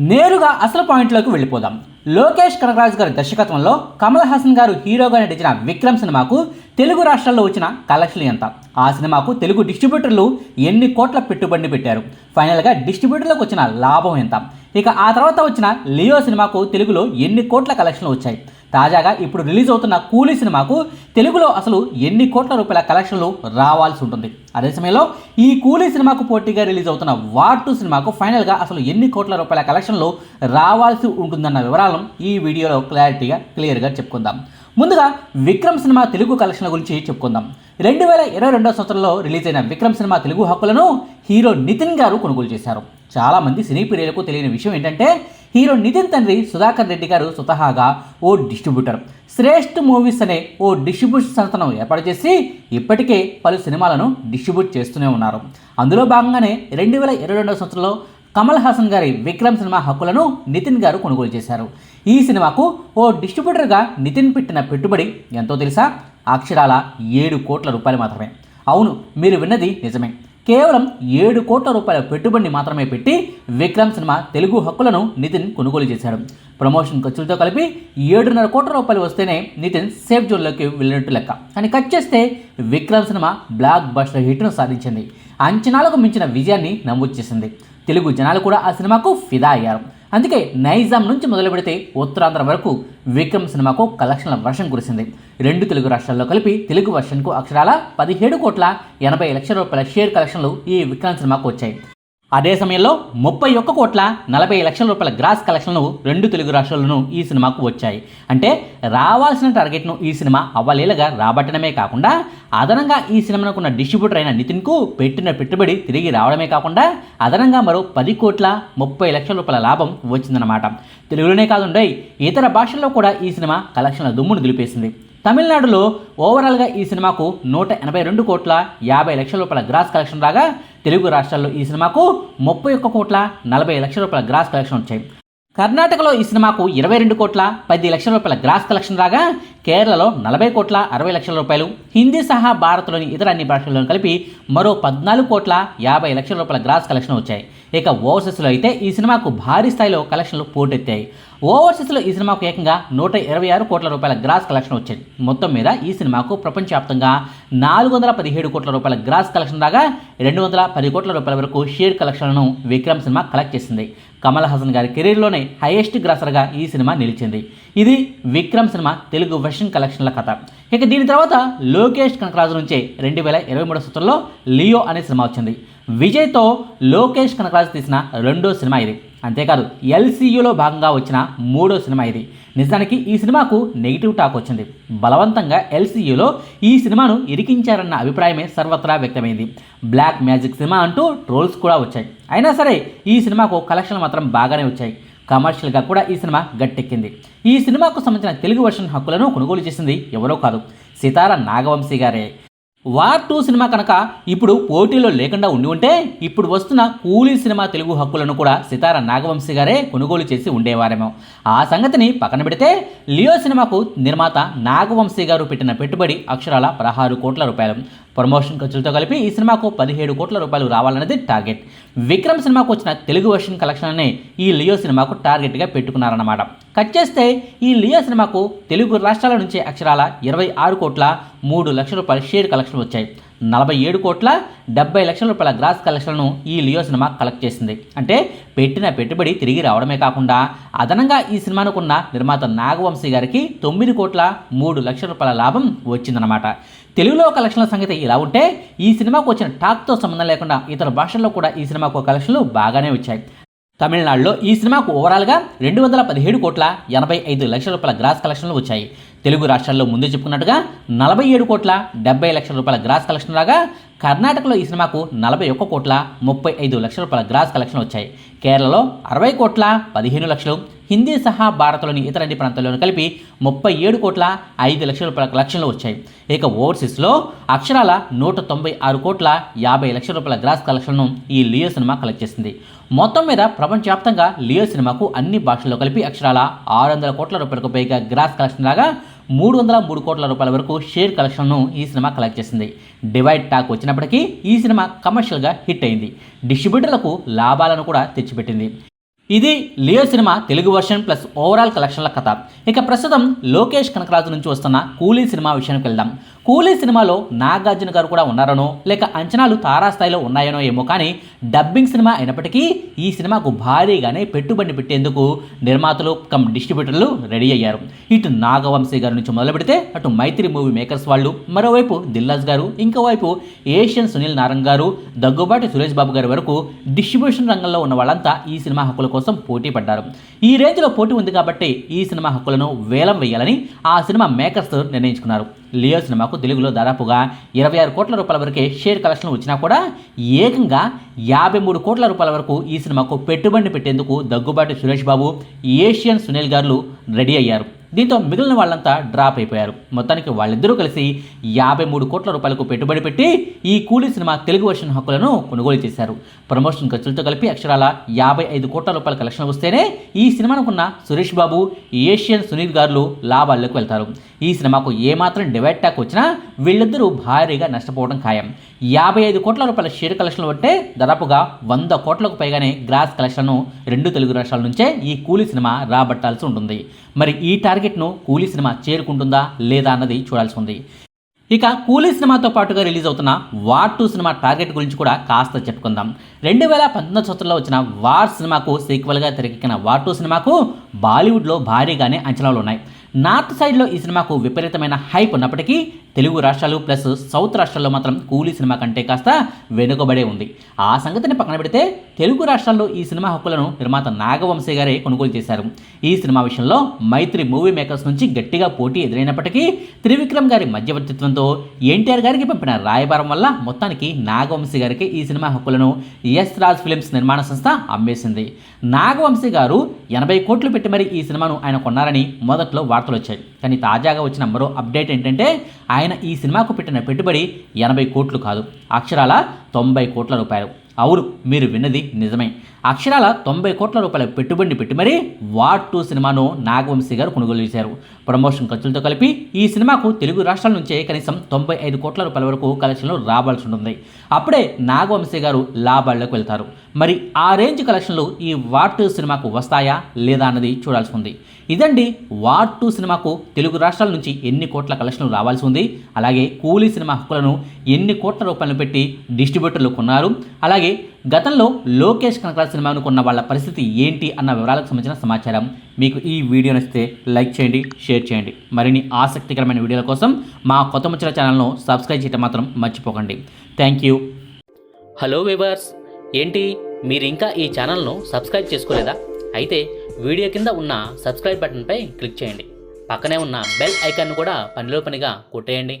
నేరుగా అసలు పాయింట్లోకి వెళ్ళిపోదాం. లోకేష్ కనకరాజు గారి దర్శకత్వంలో కమల్ హాసన్ గారు హీరోగా నటించిన విక్రమ్ సినిమాకు తెలుగు రాష్ట్రాల్లో వచ్చిన కలెక్షన్లు ఎంత? ఆ సినిమాకు తెలుగు డిస్ట్రిబ్యూటర్లు ఎన్ని కోట్ల పెట్టుబడి పెట్టారు? ఫైనల్గా డిస్ట్రిబ్యూటర్లకు వచ్చిన లాభం ఎంత? ఇక ఆ తర్వాత వచ్చిన లియో సినిమాకు తెలుగులో ఎన్ని కోట్ల కలెక్షన్లు వచ్చాయి? తాజాగా ఇప్పుడు రిలీజ్ అవుతున్న కూలీ సినిమాకు తెలుగులో అసలు ఎన్ని కోట్ల రూపాయల కలెక్షన్లు రావాల్సి ఉంటుంది. అదే సమయంలో ఈ కూలీ సినిమాకు పోటీగా రిలీజ్ అవుతున్న వార్ టూ సినిమాకు ఫైనల్గా అసలు ఎన్ని కోట్ల రూపాయల కలెక్షన్లు రావాల్సి ఉంటుందన్న వివరాలను ఈ వీడియోలో క్లారిటీగా క్లియర్గా చెప్పుకుందాం. ముందుగా విక్రమ్ సినిమా తెలుగు కలెక్షన్ల గురించి చెప్పుకుందాం. రెండు వేల ఇరవై రెండో సంవత్సరంలో రిలీజ్ అయిన విక్రమ్ సినిమా తెలుగు హక్కులను హీరో నితిన్ గారు కొనుగోలు చేశారు. చాలామంది సినీ ప్రియులకు తెలియని విషయం ఏంటంటే హీరో నితిన్ తండ్రి సుధాకర్ రెడ్డి గారు స్వతహాగా ఓ డిస్ట్రిబ్యూటర్. శ్రేష్ఠ మూవీస్ అనే ఓ డిస్ట్రిబ్యూషన్ సంస్థను ఏర్పాటు చేసి ఇప్పటికే పలు సినిమాలను డిస్ట్రిబ్యూట్ చేస్తూనే ఉన్నారు. అందులో భాగంగానే రెండు వేల ఇరవై రెండవ సంవత్సరంలో కమల్ హాసన్ గారి విక్రమ్ సినిమా హక్కులను నితిన్ గారు కొనుగోలు చేశారు. ఈ సినిమాకు ఓ డిస్ట్రిబ్యూటర్గా నితిన్ పెట్టిన పెట్టుబడి ఎంతో తెలుసా? అక్షరాల ఏడు కోట్ల రూపాయలు మాత్రమే. అవును మీరు విన్నది నిజమే. కేవలం ఏడు కోట్ల రూపాయల పెట్టుబడిని మాత్రమే పెట్టి విక్రమ్ సినిమా తెలుగు హక్కులను నితిన్ కొనుగోలు చేశాడు. ప్రమోషన్ ఖర్చులతో కలిపి ఏడున్నర కోట్ల రూపాయలు వస్తేనే నితిన్ సేఫ్ జోన్లోకి వెళ్ళినట్టు లెక్క. అని కట్ చేస్తే విక్రమ్ సినిమా బ్లాక్ బస్టర్ హిట్ను సాధించింది. అంచనాలకు మించిన విజయాన్ని నమోదు చేసింది. తెలుగు జనాలు కూడా ఆ సినిమాకు ఫిదా అయ్యారు. అందుకే నైజాం నుంచి మొదలు పెడితే ఉత్తరాంధ్ర వరకు విక్రమ్ సినిమాకు కలెక్షన్ల వర్షం కురిసింది. రెండు తెలుగు రాష్ట్రాల్లో కలిపి తెలుగు వర్షన్కు అక్షరాల పదిహేడు కోట్ల ఎనభై లక్షల రూపాయల షేర్ కలెక్షన్లు ఈ విక్రమ్ సినిమాకు వచ్చాయి. అదే సమయంలో ముప్పై ఒక్క కోట్ల నలభై లక్షల రూపాయల గ్రాస్ కలెక్షన్లు రెండు తెలుగు రాష్ట్రాల్లోనూ ఈ సినిమాకు వచ్చాయి. అంటే రావాల్సిన టార్గెట్ను ఈ సినిమా అవ్వలేలుగా రాబట్టడమే కాకుండా అదనంగా ఈ సినిమాకున్న డిస్ట్రిబ్యూటర్ అయిన నితిన్కు పెట్టిన పెట్టుబడి తిరిగి రావడమే కాకుండా అదనంగా మరో పది కోట్ల ముప్పై లక్షల రూపాయల లాభం వచ్చిందన్నమాట. తెలుగులోనే కాదుండై ఇతర భాషల్లో కూడా ఈ సినిమా కలెక్షన్ల దుమ్మును దులిపేసింది. తమిళనాడులో ఓవరాల్గా ఈ సినిమాకు నూట ఎనభై రెండు కోట్ల యాభై లక్షల రూపాయల గ్రాస్ కలెక్షన్ రాగా తెలుగు రాష్ట్రాల్లో ఈ సినిమాకు ముప్పై ఒక్క కోట్ల నలభై లక్షల రూపాయల గ్రాస్ కలెక్షన్ వచ్చాయి. కర్ణాటకలో ఈ సినిమాకు ఇరవై రెండు కోట్ల పది లక్షల రూపాయల గ్రాస్ కలెక్షన్ రాగా కేరళలో నలభై కోట్ల అరవై లక్షల రూపాయలు హిందీ సహా భారత్లోని ఇతర అన్ని భాషల్లో కలిపి మరో పద్నాలుగు కోట్ల యాభై లక్షల రూపాయల గ్రాస్ కలెక్షన్ వచ్చాయి. ఇక ఓవర్సీస్లో అయితే ఈ సినిమాకు భారీ స్థాయిలో కలెక్షన్లు పోటెత్తాయి. ఓవర్సీస్లో ఈ సినిమాకు ఏకంగా నూట ఇరవై ఆరు కోట్ల రూపాయల గ్రాస్ కలెక్షన్ వచ్చాయి మొత్తం మీద ఈ సినిమాకు ప్రపంచవ్యాప్తంగా నాలుగు వందల పదిహేడు కోట్ల రూపాయల గ్రాస్ కలెక్షన్ రాగా రెండు వందల పది కోట్ల రూపాయల వరకు షేర్ కలెక్షన్లను విక్రమ్ సినిమా కలెక్ట్ చేసింది. కమల్ హాసన్ గారి కెరీర్లోనే హైయెస్ట్ గ్రాసర్గా ఈ సినిమా నిలిచింది. ఇది విక్రమ్ సినిమా తెలుగు వెర్షన్ కలెక్షన్ల కథ. ఇక దీని తర్వాత లోకేష్ కనకరాజు నుంచే రెండు వేల ఇరవై మూడో సంవత్సరంలో లియో అనే సినిమా వచ్చింది. విజయ్తో లోకేష్ కనకరాజు తీసిన రెండో సినిమా ఇది. అంతేకాదు ఎల్సీయూలో భాగంగా వచ్చిన మూడో సినిమా ఇది. నిజానికి ఈ సినిమాకు నెగిటివ్ టాక్ వచ్చింది. బలవంతంగా ఎల్సీయూలో ఈ సినిమాను ఇరికించారన్న అభిప్రాయమే సర్వత్రా వ్యక్తమైంది. బ్లాక్ మ్యాజిక్ సినిమా అంటూ ట్రోల్స్ కూడా వచ్చాయి. అయినా సరే ఈ సినిమాకు కలెక్షన్లు మాత్రం బాగానే వచ్చాయి. కమర్షియల్గా కూడా ఈ సినిమా గట్టెక్కింది. ఈ సినిమాకు సంబంధించిన తెలుగు వర్షన్ హక్కులను కొనుగోలు చేసింది ఎవరో కాదు సితార నాగవంశీ గారే. వార్ టూ సినిమా కనుక ఇప్పుడు పోటీలో లేకుండా ఉండి ఉంటే ఇప్పుడు వస్తున్న కూలీ సినిమా తెలుగు హక్కులను కూడా సితార నాగవంశీ గారే కొనుగోలు చేసి ఉండేవారేమో. ఆ సంగతిని పక్కన పెడితే లియో సినిమాకు నిర్మాత నాగవంశీ గారు పెట్టిన పెట్టుబడి అక్షరాల పదహారు కోట్ల రూపాయలు. ప్రమోషన్ ఖర్చులతో కలిపి ఈ సినిమాకు పదిహేడు కోట్ల రూపాయలు రావాలన్నది టార్గెట్. విక్రమ్ సినిమాకు వచ్చిన తెలుగు వర్షన్ కలెక్షన్నే ఈ లియో సినిమాకు టార్గెట్గా పెట్టుకున్నారన్నమాట. కట్ చేస్తే ఈ లియో సినిమాకు తెలుగు రాష్ట్రాల నుంచి అక్షరాల ఇరవై ఆరు కోట్ల మూడు లక్షల రూపాయల షేర్ కలెక్షన్ వచ్చాయి. నలభై ఏడు కోట్ల డెబ్బై లక్షల రూపాయల గ్రాస్ కలెక్షన్లను ఈ లియో సినిమా కలెక్ట్ చేసింది. అంటే పెట్టిన పెట్టుబడి తిరిగి రావడమే కాకుండా అదనంగా ఈ సినిమాను కొన్న నిర్మాత నాగవంశీ గారికి తొమ్మిది కోట్ల మూడు లక్షల రూపాయల లాభం వచ్చిందనమాట తెలుగులో కలెక్షన్ల సంగతి ఇలా ఉంటే ఈ సినిమాకు వచ్చిన టాక్తో సంబంధం లేకుండా ఇతర భాషల్లో కూడా ఈ సినిమాకు కలెక్షన్లు బాగానే వచ్చాయి. తమిళనాడులో ఈ సినిమాకు ఓవరాల్గా రెండు వందల పదిహేడు కోట్ల ఎనభై ఐదు లక్షల రూపాయల గ్రాస్ కలెక్షన్లు వచ్చాయి. తెలుగు రాష్ట్రాల్లో ముందు చెప్పుకున్నట్టుగా నలభై ఏడు కోట్ల డెబ్బై లక్షల రూపాయల గ్రాస్ కలెక్షన్ రాగా కర్ణాటకలో ఈ సినిమాకు నలభై ఒక్క కోట్ల ముప్పై ఐదు లక్షల రూపాయల గ్రాస్ కలెక్షన్ వచ్చాయి. కేరళలో అరవై కోట్ల పదిహేను లక్షలు హిందీ సహా భారత్లోని ఇతర అన్ని ప్రాంతాల్లోనూ కలిపి ముప్పై ఏడు కోట్ల ఐదు లక్షల రూపాయల కలెక్షన్లు వచ్చాయి. ఇక ఓవర్సీస్లో అక్షరాల నూట తొంభై ఆరు కోట్ల యాభై లక్షల రూపాయల గ్రాస్ కలెక్షన్ను ఈ లియో సినిమా కలెక్ట్ చేసింది. మొత్తం మీద ప్రపంచవ్యాప్తంగా లియో సినిమాకు అన్ని భాషల్లో కలిపి అక్షరాల ఆరు వందల కోట్ల రూపాయలకు పైగా గ్రాస్ కలెక్షన్ లాగా మూడు వందల మూడు కోట్ల రూపాయల వరకు షేర్ కలెక్షన్ను ఈ సినిమా కలెక్ట్ చేసింది. డివైడ్ టాక్ వచ్చినప్పటికీ ఈ సినిమా కమర్షియల్గా హిట్ అయింది. డిస్ట్రిబ్యూటర్లకు లాభాలను కూడా తెచ్చిపెట్టింది. ఇది Leo cinema Telugu version plus overall కలెక్షన్ల కథ. ఇక ప్రస్తుతం లోకేష్ కనకరాజు నుంచి వస్తున్న కూలీ సినిమా విషయానికి వెళ్దాం. కూలీ సినిమాలో నాగార్జున గారు కూడా ఉన్నారనో లేక అంచనాలు తారాస్థాయిలో ఉన్నాయనో ఏమో కానీ డబ్బింగ్ సినిమా అయినప్పటికీ ఈ సినిమాకు భారీగానే పెట్టుబడి పెట్టేందుకు నిర్మాతలు కమ్ డిస్ట్రిబ్యూటర్లు రెడీ అయ్యారు. ఇటు నాగవంశీ గారి నుంచి మొదలు పెడితే అటు మైత్రి మూవీ మేకర్స్ వాళ్ళు మరోవైపు దిల్లాజ్ గారు ఇంకోవైపు ఏషియన్ సునీల్ నారంగ్ గారు దగ్గుబాటి సురేష్ బాబు గారి వరకు డిస్ట్రిబ్యూషన్ రంగంలో ఉన్న వాళ్ళంతా ఈ సినిమా హక్కుల కోసం కోసం పోటీ పడ్డారు. ఈ రేంజ్లో పోటీ ఉంది కాబట్టి ఈ సినిమా హక్కులను వేలం వేయాలని ఆ సినిమా మేకర్స్ నిర్ణయించుకున్నారు. లియో సినిమాకు తెలుగులో దాదాపుగా ఇరవై ఆరు కోట్ల రూపాయల వరకే షేర్ కలెక్షన్లు వచ్చినా కూడా ఏకంగా యాభై మూడు కోట్ల రూపాయల వరకు ఈ సినిమాకు పెట్టుబడి పెట్టేందుకు దగ్గుబాటి సురేష్ బాబు ఏషియన్ సునీల్ గారు రెడీ అయ్యారు. దీంతో మిగిలిన వాళ్ళంతా డ్రాప్ అయిపోయారు. మొత్తానికి వాళ్ళిద్దరూ కలిసి యాభై మూడు కోట్ల రూపాయలకు పెట్టుబడి పెట్టి ఈ కూలీ సినిమా తెలుగు వర్షన్ హక్కులను కొనుగోలు చేశారు. ప్రమోషన్ ఖర్చులతో కలిపి అక్షరాల యాభై ఐదు కోట్ల రూపాయల కలెక్షన్ వస్తేనే ఈ సినిమానుకున్న సురేష్ బాబు ఏషియన్ సునీల్ గారులు లాభాల్లోకి వెళ్తారు. ఈ సినిమాకు ఏమాత్రం డివైడ్ ట్యాక్ వచ్చినా వీళ్ళిద్దరూ భారీగా నష్టపోవడం ఖాయం. యాభై ఐదు కోట్ల రూపాయల షేర్ కలెక్షన్లు అంటే దాదాపుగా వంద కోట్లకు పైగానే గ్రాస్ కలెక్షన్ను రెండు తెలుగు రాష్ట్రాల నుంచే ఈ కూలీ సినిమా రాబట్టాల్సి ఉంటుంది. మరి ఈ టార్గెట్ను కూలీ సినిమా చేరుకుంటుందా లేదా అన్నది చూడాల్సి ఉంది. ఇక కూలీ సినిమాతో పాటుగా రిలీజ్ అవుతున్న వార్ టూ సినిమా టార్గెట్ గురించి కూడా కాస్త చెప్పుకుందాం. రెండు వేల పంతొమ్మిది సంవత్సరంలో వచ్చిన వార్ సినిమాకు సీక్వెల్గా తెరకెక్కిన వార్ టూ సినిమాకు బాలీవుడ్లో భారీగానే అంచనాలు ఉన్నాయి నార్త్ సైడ్లో ఈ సినిమాకు విపరీతమైన హైప్ ఉన్నప్పటికీ తెలుగు రాష్ట్రాలు ప్లస్ సౌత్ రాష్ట్రాల్లో మాత్రం కూలీ సినిమా కంటే కాస్త వెనుకబడే ఉంది. ఆ సంగతిని పక్కన పెడితే తెలుగు రాష్ట్రాల్లో ఈ సినిమా హక్కులను నిర్మాత నాగవంశీ గారే కొనుగోలు చేశారు. ఈ సినిమా విషయంలో మైత్రి మూవీ మేకర్స్ నుంచి గట్టిగా పోటీ ఎదురైనప్పటికీ త్రివిక్రమ్ గారి మధ్యవర్తిత్వంతో ఎన్టీఆర్ గారికి పంపిన రాయబారం వల్ల మొత్తానికి నాగవంశీ గారికి ఈ సినిమా హక్కులను ఎస్ రాజ్ ఫిలిమ్స్ నిర్మాణ సంస్థ అమ్మేసింది. నాగవంశీ గారు ఎనభై కోట్లు పెట్టి మరి ఈ సినిమాను ఆయన కొన్నారని మొదట్లో వార్తలు వచ్చాయి కానీ తాజాగా వచ్చిన మరో అప్డేట్ ఏంటంటే ఆయన ఈ సినిమాకు పెట్టిన పెట్టుబడి ఎనభై కోట్లు కాదు అక్షరాల తొంభై కోట్ల రూపాయలు. అవును మీరు విన్నది నిజమే. అక్షరాల తొంభై కోట్ల రూపాయల పెట్టుబడిని పెట్టి మరీ వార్ టూ సినిమాను నాగవంశీ గారు కొనుగోలు చేశారు. ప్రమోషన్ ఖర్చులతో కలిపి ఈ సినిమాకు తెలుగు రాష్ట్రాల నుంచే కనీసం తొంభై ఐదు కోట్ల రూపాయల వరకు కలెక్షన్లు రావాల్సి ఉంటుంది. అప్పుడే నాగవంశీ గారు లాభాల్లోకి వెళ్తారు. మరి ఆ రేంజ్ కలెక్షన్లు ఈ వార్ టూ సినిమాకు వస్తాయా లేదా అన్నది చూడాల్సి ఉంది. ఇదండి వార్ టూ సినిమాకు తెలుగు రాష్ట్రాల నుంచి ఎన్ని కోట్ల కలెక్షన్లు రావాల్సి ఉంది. అలాగే కూలీ సినిమా హక్కులను ఎన్ని కోట్ల రూపాయలు పెట్టి డిస్ట్రిబ్యూటర్లు కొన్నారు. అలాగే గతంలో లోకేష్ కనకరాజ్ సినిమాను కొన్న వాళ్ళ పరిస్థితి ఏంటి అన్న వివరాలకు సంబంధించిన సమాచారం మీకు ఈ వీడియో నచ్చితే లైక్ చేయండి షేర్ చేయండి. మరిన్ని ఆసక్తికరమైన వీడియోల కోసం మా కొత్త ముచ్చల ఛానల్ను సబ్స్క్రైబ్ చేయడం మాత్రం మర్చిపోకండి. థ్యాంక్ యూ హలో వివర్స్ ఏంటి? మీరు ఇంకా ఈ ఛానల్ను సబ్స్క్రైబ్ చేసుకోలేదా? అయితే వీడియో కింద ఉన్న సబ్స్క్రైబ్ బటన్పై క్లిక్ చేయండి. పక్కనే ఉన్న బెల్ ఐకాన్ను కూడా పనిలో పనిగా కొట్టేయండి.